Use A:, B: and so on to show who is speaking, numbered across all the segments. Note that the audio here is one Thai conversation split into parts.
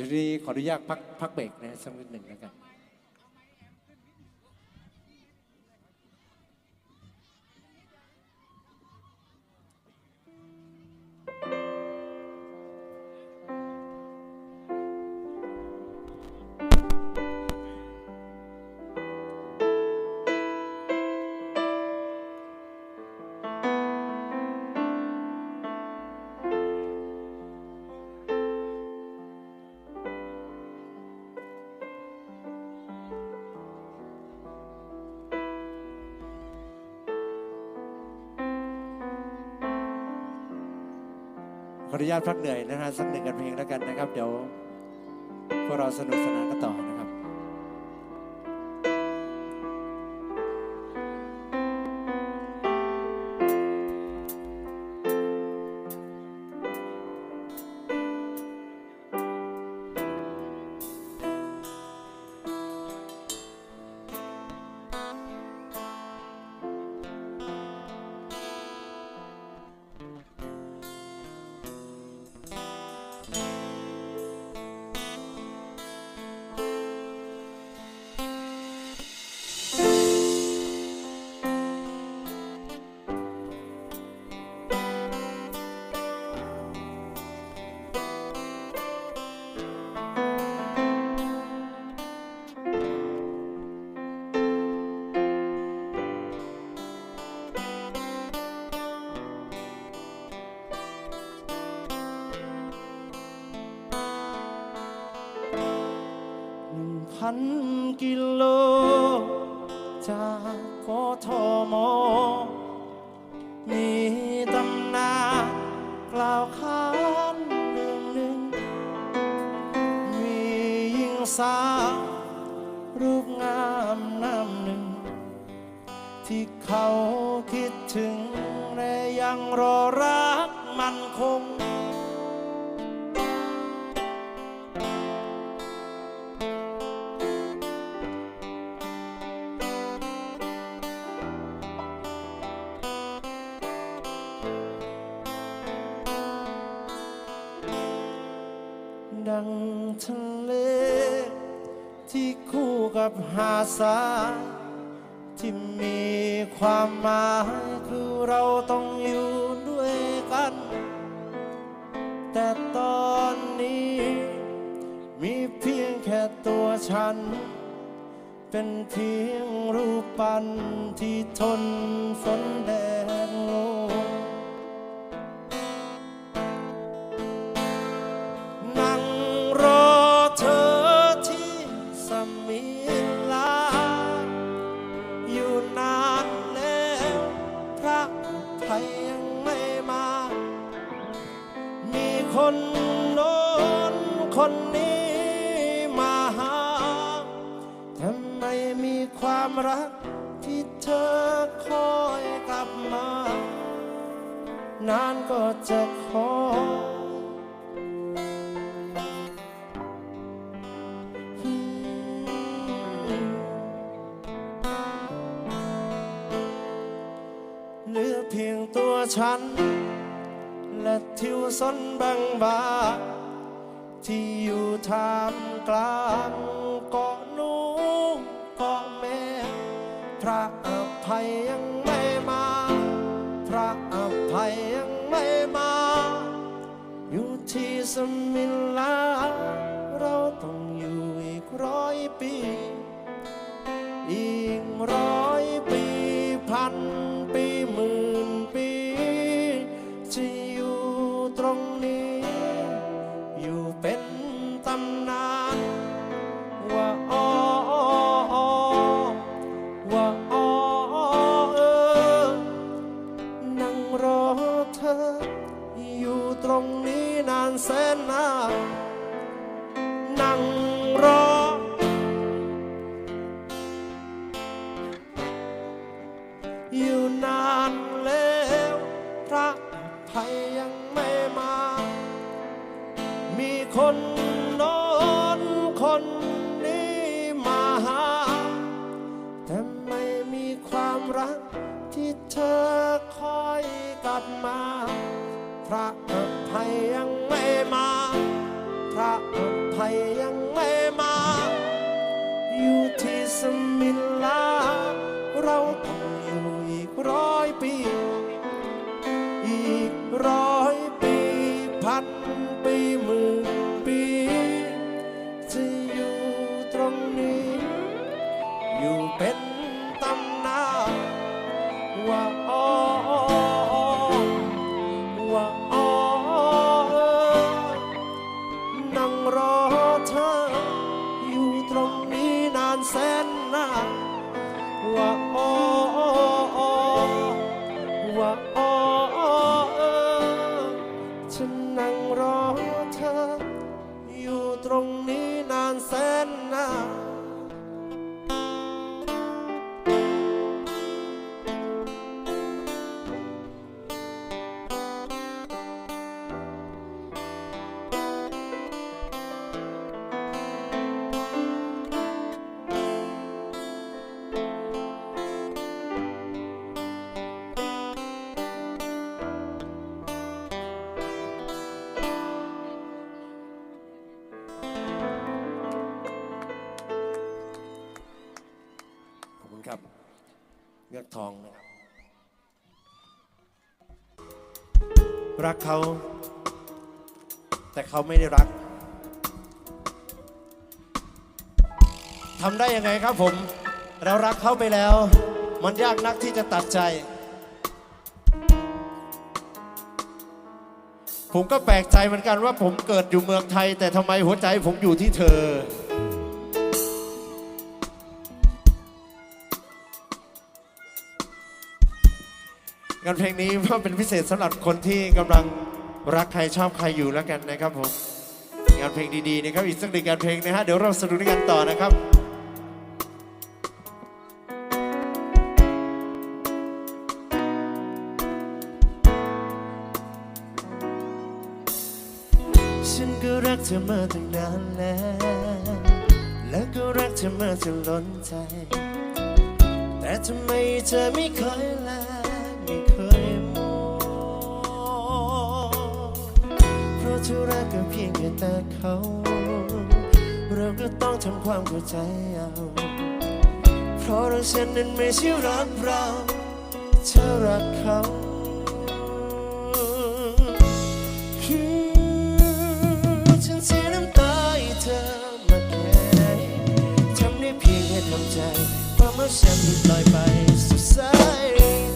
A: ดี๋ยวนี้ขออนุญาตพักพักเบรกนะสักนิดหนึ่งแล้วกัน ขออนุญาตพักเหนื่อยนะฮะสักหนึ่งกันเพลงแล้วกันนะครับ เดี๋ยวพวกเราสนุกสนานกันต่อ
B: พันกิโล จากกทมมีตำนานกล่าวขานเรื่องหนึ่ง มีหญิงสาวรูปงามน้ำหนึ่ง ที่เขาคิดถึงและยังรอรักมันคง กับหาดทราที่มีความหมายคือเราต้องอยู่ด้วยกัน แต่ตอนนี้ มีเพียงแค่ตัวฉัน เป็นเพียงรูปปั้นที่ทนฝนแดดลมนั่ง ยยังไม่มา มีคนโน้นคนนี้มาหา ทำไมมีความรักที่เธอคอยกลับมา นานก็จะ ฉัน และทิวสนบางบาที่อยู่ท่ามกลางานั่งรอ อยู่นานแล้วพระภัยยังไม่มา มีคนโน้นคนนี้มาหา แต่ไม่มีความรักที่เธอคอยกลับมา พระอภัยยัง เงือกทองนะครับรักเขา แต่เขาไม่ได้รักทำได้ยังไงครับผม เรารักเขาไปแล้ว มันยากนักที่จะตัดใจ ผมก็แปลกใจเหมือนกันว่าผมเกิดอยู่เมืองไทย แต่ทำไมหัวใจผมอยู่ที่เธอ งานเพลงนี้ก็เป็นพิเศษสำหรับคนที่กำลังรักใครชอบใครอยู่แล้วกันนะครับผมงานเพลงดีๆนะครับอีกสักหนึ่งงานเพลงนะฮะเดี๋ยวเราสนุกด้วยกันต่อนะครับฉันก็รักเธอมาตั้งนานแล้ว แล้วก็รักเธอมาจนล้นใจ แต่ทำไมเธอไม่เคยแลไเพราะเธอรักก็เพียงแค่แต่เขา เราก็ต้องทำความเข้าใจเอา เพราะรักฉันนั้นไม่ใช่รักเรา เธอรักเขาฉันเสียน้ำตาเธอมาแค่ทำได้เพียงแค่ทำใจความรักฉันที่ลอยไปสู่สาย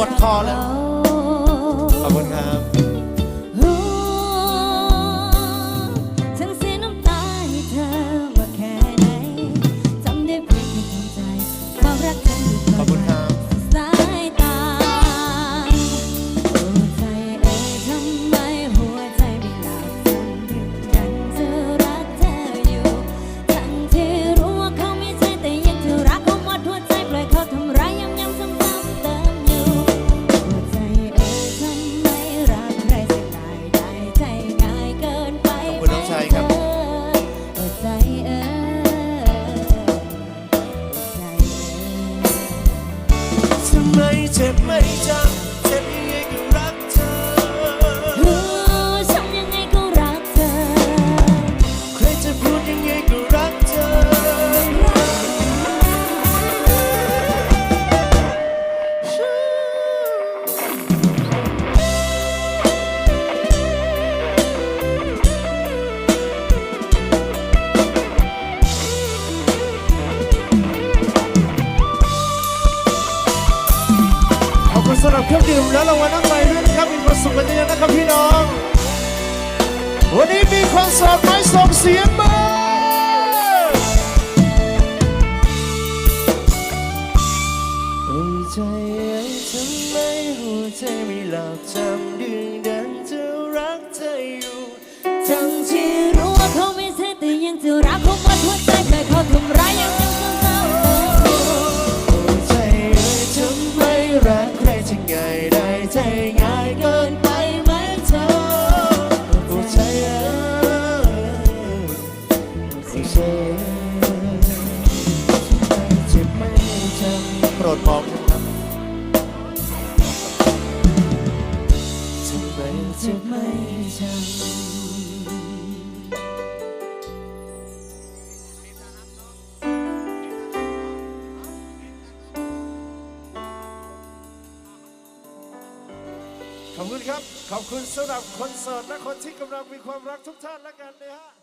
B: วดคอ
C: แล้
B: ว
C: ดื่มและ
B: รางวัลน้ำใจด้วยนะครับมีความสุขกันเยอะนะครับพี่น้อง วันนี้มีคนโสดไหมส่งเสียงมาเอ้ยใจเอ้ยทำไมหัวใจไม่หลับจำดึงดันจะรักเธออยู่
C: ทั้งที่รู้ว่าเขาไม่ใช่แต่ยังจะรักเขาหมดหัวใจเคยเขาทำร้ายยัง
B: จะไม่จำขอบคุณครับ ขอบคุณสำหรับคอนเสิร์ตและคนที่กำลังมีความรักทุกท่านและกันนะฮะ